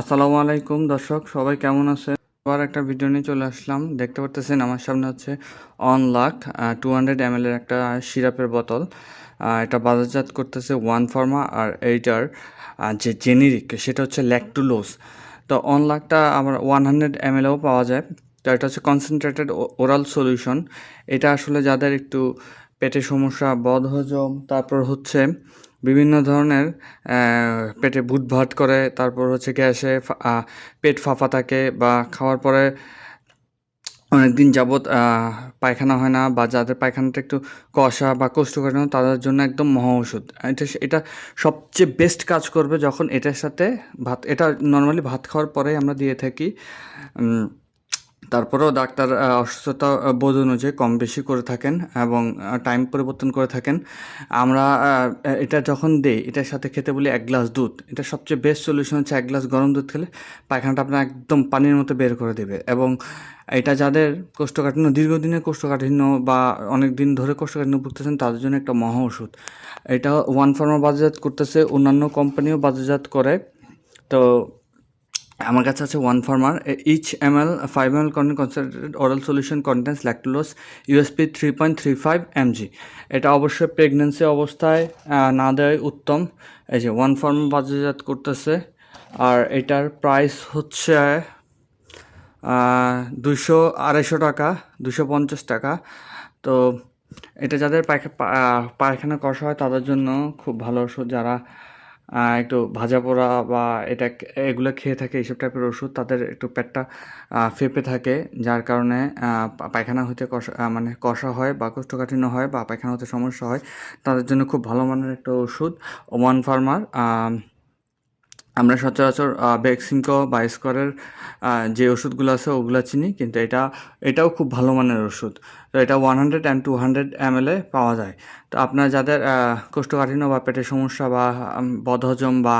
আসসালামু আলাইকুম দর্শক, সবাই কেমন আছে আবার একটা ভিডিও নিয়ে চলে আসলাম। দেখতে পারতেছেন আমার সামনে হচ্ছে Onlac two hundred M এর একটা সিরাপের বোতল। এটা বাজারজাত করতেছে ওয়ান ফার্মা আর এইটার যে জেনেরিক সেটা হচ্ছে ল্যাকটুলোস তো অন লাকটা আমার ওয়ান হান্ড্রেড এম এলও পাওয়া যায়। তো এটা হচ্ছে কনসেন্ট্রেটেড ওরাল সলিউশন এটা আসলে যাদের একটু পেটের সমস্যা, বদহজম, তারপর হচ্ছে বিভিন্ন ধরনের পেটে বুট ভাট করে, তারপর হচ্ছে গ্যাসে পেট ফাঁপা থাকে বা খাওয়ার পরে অনেক দিন যাবৎ পায়খানা হয় না বা যাদের পায়খানাটা একটু কষা বা কোষ্ঠকাঠিন্য তাদের জন্য একদম মহা ওষুধ। এটা এটা সবচেয়ে বেস্ট কাজ করবে যখন এটার সাথে ভাত, এটা নর্মালি ভাত খাওয়ার পরেই আমরা দিয়ে থাকি তারপরেও ডাক্তার অসুস্থতা বোধ অনুযায়ী কম বেশি করে থাকেন এবং টাইম পরিবর্তন করে থাকেন। আমরা এটা যখন দেই, এটার সাথে খেতে বলি এক গ্লাস দুধ। এটা সবচেয়ে বেস্ট সলিউশন হচ্ছে এক গ্লাস গরম দুধ খেলে পায়খানাটা আপনার একদম পানির মতো বের করে দেবে এবং এটা যাদের কোষ্ঠকাঠিন্য, দীর্ঘদিনের কোষ্ঠকাঠিন্য বা অনেক দিন ধরে কোষ্ঠকাঠিন্য ভুগতেছেন, তাদের জন্য একটা মহা ওষুধ। এটা ওয়ান ফার্মা বাজারজাত করতেছে, অন্যান্য কোম্পানিও বাজারজাত করে। তো আমার কাছে আছে one farmer each M L five M L concentrated oral solution contains lactulose USP three point three five MG এটা অবশ্যই প্রেগনেন্সি অবস্থায় না দেওয়াই উত্তম। এই যে ওয়ান ফার্ম বাজারজাত করতেছে, আর এটার প্রাইস হচ্ছে দুশো আড়াইশো টাকা দুশো পঞ্চাশ টাকা। তো এটা যাদের পায়খানা কষা হয় তাদের জন্য খুব ভালো যারা একটু ভাজা পোড়া বা এটা এগুলো খেয়ে থাকে এইসব টাইপের ওষুধ, তাদের একটু পেটটা ফেপে থাকে, যার কারণে পায়খানা হতে কষা মানে কষা হয় বা কোষ্ঠকাঠিন্য হয় বা পায়খানা হতে সমস্যা হয়, তাদের জন্য খুব ভালো মানের একটা ওষুধ ওয়ান ফার্মার আমরা সচরাচর বেক্সিমকো বা স্কোয়ারের যে ওষুধগুলো আছে ওগুলো চিনি, কিন্তু এটা, এটাও খুব ভালো মানের ওষুধ। তো এটা one hundred and two hundred M পাওয়া যায়। তো আপনার যাদের কোষ্ঠকাঠিন্য বা পেটের সমস্যা বা বদহজম বা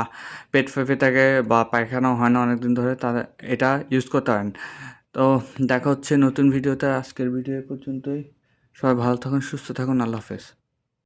পেট ফেঁপে থাকে বা পায়খানাও হয় না অনেকদিন ধরে তাদের এটা ইউজ করতে পারেন। তো দেখা হচ্ছে নতুন ভিডিওতে আজকের ভিডিও পর্যন্তই। সবাই ভালো থাকুন, সুস্থ থাকুন। আল্লাহ হাফেজ।